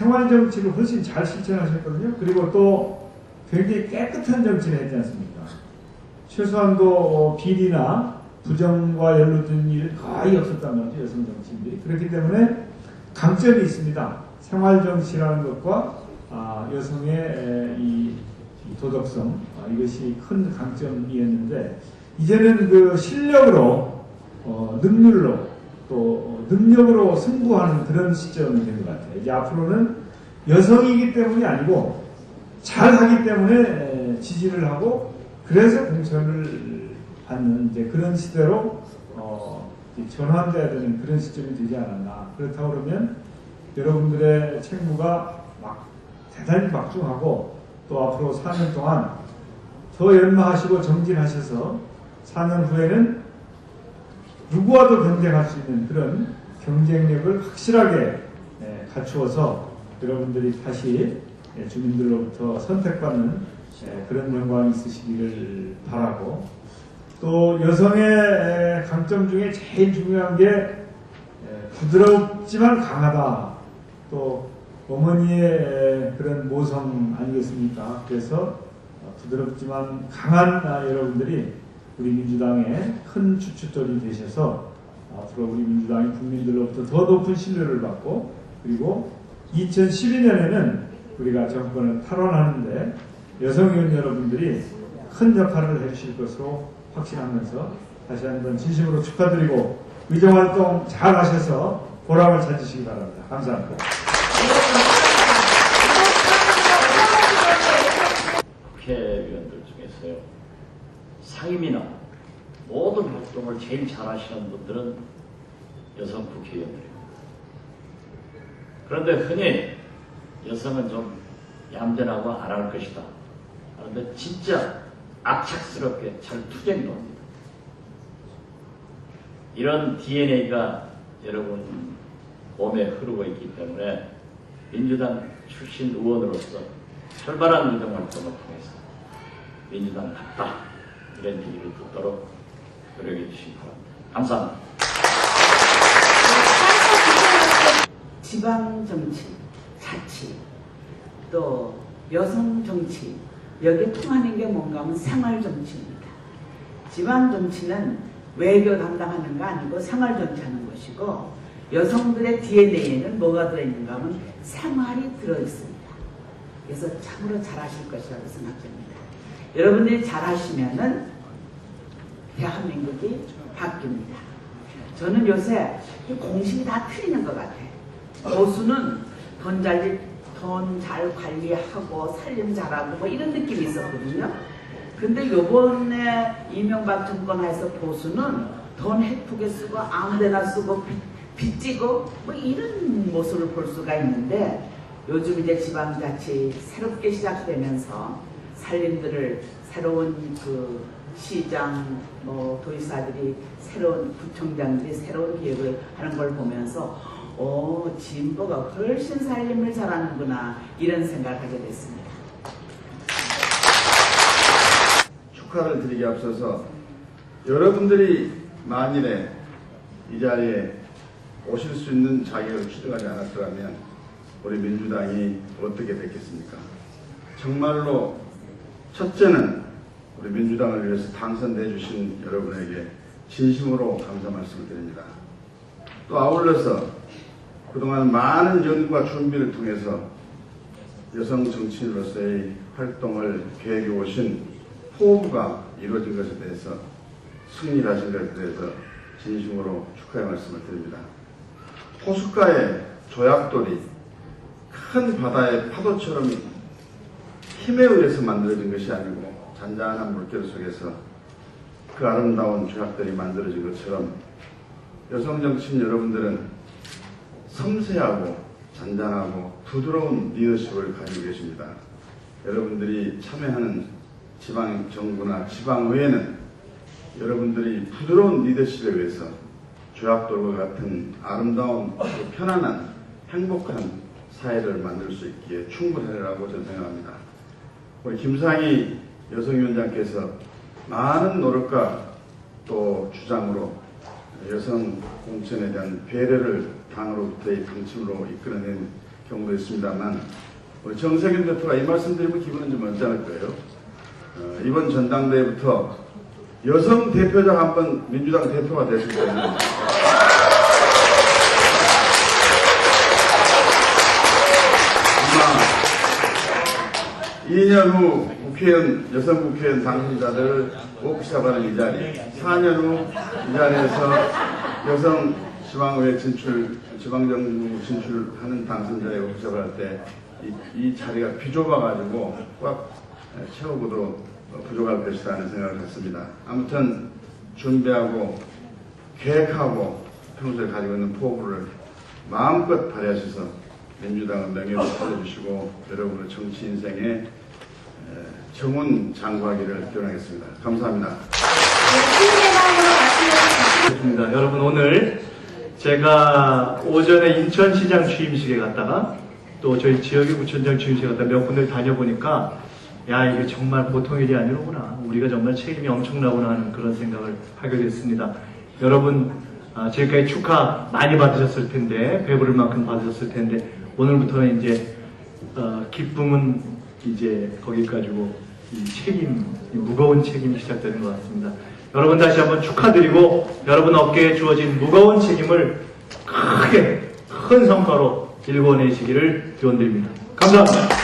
생활 정치를 훨씬 잘 실천하셨거든요. 그리고 또 굉장히 깨끗한 정치를 했지 않습니까? 최소한도 어, 비리나 부정과 연루된 일 거의 없었단 말이죠. 여성 정치인들이. 그렇기 때문에 강점이 있습니다. 생활 정치라는 것과 아, 여성의 이 도덕성 아, 이것이 큰 강점이었는데 이제는 그 실력으로 어, 능률로 또 능력으로 승부하는 그런 시점이 된 것 같아요. 이제 앞으로는 여성이기 때문이 아니고 잘하기 때문에 에, 지지를 하고 그래서 공천을 받는 이제 그런 시대로 어, 전환돼야 되는 그런 시점이 되지 않았나. 그렇다고 그러면 여러분들의 책무가 막 대단히 막중하고 또 앞으로 4년 동안 더 연마하시고 정진하셔서 4년 후에는 누구와도 경쟁할 수 있는 그런 경쟁력을 확실하게 예, 갖추어서 여러분들이 다시 예, 주민들로부터 선택받는 예, 그런 영광이 있으시기를 바라고 또 여성의 에, 강점 중에 제일 중요한 게 에, 부드럽지만 강하다. 또 어머니의 에, 그런 모성 아니겠습니까? 그래서 어, 부드럽지만 강한 아, 여러분들이 우리 민주당의 큰 주춧돌이 되셔서 앞으로 우리 민주당이 국민들로부터 더 높은 신뢰를 받고 그리고 2012년에는 우리가 정권을 탈환하는데 여성 의원 여러분들이 큰 역할을 해주실 것으로 확신하면서 다시 한번 진심으로 축하드리고 의정활동 잘 하셔서 보람을 찾으시기 바랍니다. 감사합니다. 국회의원들 중에서요 상임이나 모든 활동을 제일 잘하시는 분들은 여성 국회의원들입니다. 그런데 흔히 여성은 좀 얌전하고 안 할 것이다. 그런데 진짜 악착스럽게 잘 투쟁도 합니다. 이런 DNA가 여러분 몸에 흐르고 있기 때문에 민주당 출신 의원으로서 활발한 민정 활동을 통해서 민주당답다 이런 얘기를 듣도록 노력해 주시기. 감사합니다. 지방 정치, 자치, 또 여성 정치, 여기 통하는 게 뭔가 하면 생활 정치입니다. 지방 정치는 외교 담당하는 거 아니고 생활 정치하는 것이고 여성들의 DNA에는 뭐가 들어있는가 하면 생활이 들어있습니다. 그래서 참으로 잘하실 것이라고 생각됩니다. 여러분들이 잘하시면은 대한민국이 바뀝니다. 저는 요새 이 공식이 다 틀리는 것 같아요. 보수는 돈 잘, 돈 잘 관리하고 살림 잘하고 뭐 이런 느낌이 있었거든요. 근데 요번에 이명박 정권 하에서 보수는 돈 해프게 쓰고 아무데나 쓰고 빚, 빚지고 뭐 이런 모습을 볼 수가 있는데 요즘 이제 지방자치 새롭게 시작되면서 살림들을 새로운 그 시장 뭐 도지사들이 새로운 구청장들이 새로운 기획을 하는 걸 보면서 오 진보가 훨씬 살림을 잘하는구나 이런 생각을 하게 됐습니다. 축하를 드리기 앞서서 여러분들이 만일에 이 자리에 오실 수 있는 자격을 취득하지 않았더라면 우리 민주당이 어떻게 됐겠습니까? 정말로 첫째는 우리 민주당을 위해서 당선돼 주신 여러분에게 진심으로 감사 말씀을 드립니다. 또 아울러서 그동안 많은 연구와 준비를 통해서 여성 정치인으로서의 활동을 계획해 오신 포부가 이루어진 것에 대해서 승리하신 것에 대해서 진심으로 축하의 말씀을 드립니다. 호숫가의 조약돌이 큰 바다의 파도처럼 힘에 의해서 만들어진 것이 아니고 잔잔한 물결 속에서 그 아름다운 조약들이 만들어진 것처럼 여성 정치인 여러분들은 섬세하고 잔잔하고 부드러운 리더십을 가지고 계십니다. 여러분들이 참여하는 지방 정부나 지방의회는 여러분들이 부드러운 리더십에 의해서 조약돌과 같은 아름다운 또 편안한 행복한 사회를 만들 수 있기에 충분하리라고 저는 생각합니다. 우리 김상희 여성위원장께서 많은 노력과 또 주장으로 여성 공천에 대한 배려를 당으로부터의 방침으로 이끌어낸 경우도 있습니다만 우리 정세균 대표가 이 말씀 드리면 기분은 좀 언짢을 거예요. 어, 이번 전당대회부터 여성 대표자 한 번 민주당 대표가 되실 아 2년 후 국회의원, 여성 국회의원 당선자들을 워크샵하는 이 자리, 4년 후 이 자리에서 여성 지방의회 진출, 지방정부 진출하는 당선자의 워크샵을 할때 이, 이 자리가 비좁아가지고 꽉 채우고도 부족할 것이다 하는 생각을 했습니다. 아무튼 준비하고 계획하고 평소에 가지고 있는 포부를 마음껏 발휘하셔서 민주당의 명예를 살려주시고 여러분의 정치 인생에 에, 정운 장구하기를 기원하겠습니다. 감사합니다. 좋습니다. 여러분 오늘 제가 오전에 인천시장 취임식에 갔다가 또 저희 지역의 구청장 취임식에 갔다 몇 군데 다녀보니까 야 이게 정말 보통 일이 아니로구나. 우리가 정말 책임이 엄청나구나 하는 그런 생각을 하게 됐습니다. 여러분 아, 지금까지 축하 많이 받으셨을 텐데 배부를 만큼 받으셨을 텐데 오늘부터는 이제 어, 기쁨은 이제 거기 가지고 이 책임, 이 무거운 책임이 시작되는 것 같습니다. 여러분 다시 한번 축하드리고 여러분 어깨에 주어진 무거운 책임을 크게 큰 성과로 일궈내시기를 기원드립니다. 감사합니다.